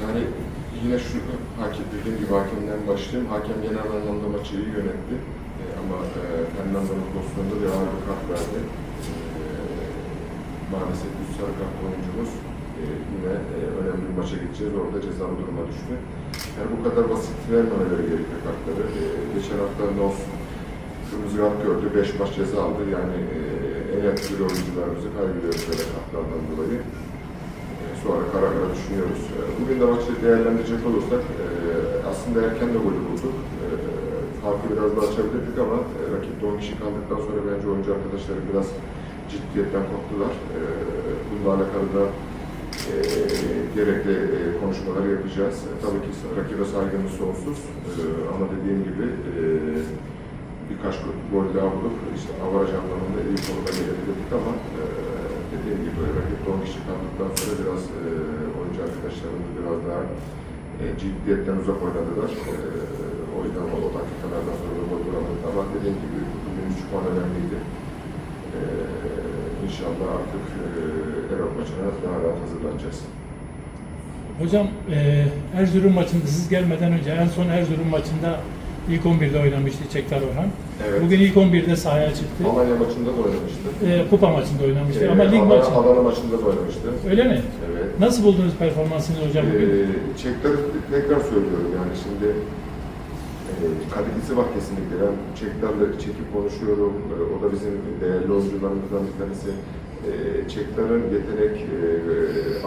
Yani yine şu hakem dediğim gibi hakemden başlayayım. Hakem genel anlamda maçı iyi yönetti. E, ama e, Fernando'nun pozisyonunda ağır bir kart verdi. E, maalesef bir sarı kart oyuncumuz e, yine e, önemli bir maça gideceğiz. Orada cezalı duruma düştü. Yani bu kadar basit vermemeleri gerekiyor kartları. E, geçen hafta Nos kırmızı kart gördü. 5 maç ceza aldı. Yani e, en etkili oyuncularımızı kaybediyoruz böyle kartlardan dolayı. Sonra kara kara düşünüyoruz. E, Bugün de maçı değerlendirecek olursak e, aslında erken de golü bulduk. E, Farkı biraz daha açabilirdik ama e, rakipte 10 kişi kaldıktan sonra bence oyuncu arkadaşları biraz ciddiyetten korktular. Bununla alakalı da e, gerekli e, konuşmaları yapacağız. Tabii ki rakibe saygımız sonsuz. Ama dediğim gibi birkaç gol daha bulup işte avaraj anlamında iyi konuda gelebilirdik ama dediğim gibi rakipte 10 kişi kaldıktan sonra biraz e, oyuncu arkadaşlarımız biraz daha e, ciddiyetten uzak oynadılar. E, o yüzden o dakikalardan sonra gol bulamadık ama dediğim gibi bugün 3 puan önemliydi. E, inşallah artık e, Erol maçına daha rahat hazırlanacağız. Hocam e, Erzurum maçında siz gelmeden önce en son Erzurum maçında ilk 11'de oynamıştı Çektar Orhan. Evet. Bugün ilk 11'de sahaya çıktı. Alanya maçında da oynamıştı. E, kupa maçında oynamıştı E, ama lig Adana- maçı. Adana maçında da oynamıştı. Öyle mi? Evet. Nasıl buldunuz performansını hocam bugün? Ee, Çekler tekrar söylüyorum yani şimdi e, kalitesi var kesinlikle. Ben Çeklerle çekip konuşuyorum. E, o da bizim değerli oyuncularımızdan bir tanesi. E, Çekler'in yetenek e, e,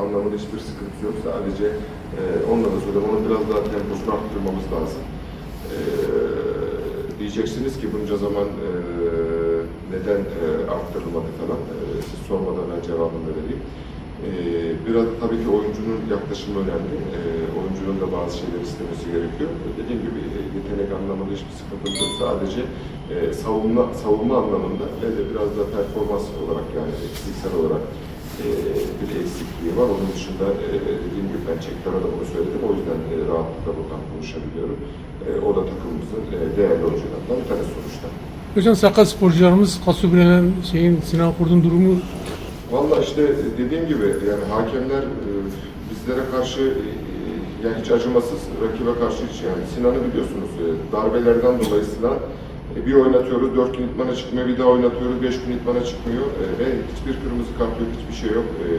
anlamında hiçbir sıkıntı yok. Sadece e, onunla da söylüyorum. Onun biraz daha temposunu arttırmamız lazım. E, diyeceksiniz ki bunca zaman e, neden e, arttırılmadı falan. E, siz sormadan ben cevabını vereyim. Ee, biraz tabii ki oyuncunun yaklaşımı önemli. Ee, oyuncunun da bazı şeyler istemesi gerekiyor. Dediğim gibi e, yetenek anlamında hiçbir sıkıntı yok. Sadece e, savunma savunma anlamında ve de biraz da performans olarak yani eksiksel olarak e, bir eksikliği var. Onun dışında e, dediğim gibi ben Çektar'a da bunu söyledim. O yüzden e, rahatlıkla buradan konuşabiliyorum. E, o da takımımızın e, değerli oyuncularından bir tanesi sonuçta. Hocam sakat sporcularımız Kasubire'nin şeyin Sinan Kurt'un durumu Valla işte dediğim gibi yani hakemler e, bizlere karşı e, yani hiç acımasız rakibe karşı hiç yani Sinan'ı biliyorsunuz e, darbelerden dolayı Sinan e, bir oynatıyoruz, dört gün itmana çıkmıyor, bir daha oynatıyoruz, beş gün itmana çıkmıyor e, ve hiçbir kırmızı kart yok, hiçbir şey yok. E,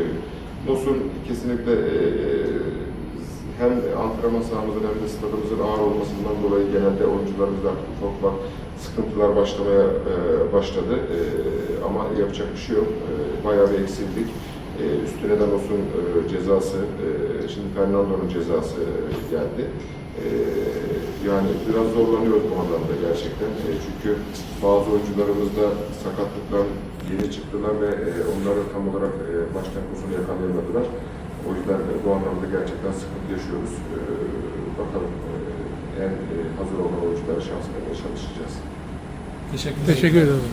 Nos'un kesinlikle e, hem antrenman sahamızın hem de stadımızın ağır olmasından dolayı genelde oyuncularımızda artık ufak ufak sıkıntılar başlamaya e, başladı. E, ama yapacak bir şey yok. E, bayağı bir eksildik. E, üstüne de Nos'un e, cezası, e, şimdi Fernando'nun cezası e, geldi. E, yani biraz zorlanıyoruz bu anlamda gerçekten. E, çünkü bazı oyuncularımız da sakatlıktan yeni çıktılar ve e, onları tam olarak e, maç temposunu yakalayamadılar. O yüzden e, bu anlamda gerçekten sıkıntı yaşıyoruz. E, bakalım e, en e, hazır olan oyunculara şans vermeye çalışacağız. Teşekkür ederim. teşekkür ederim.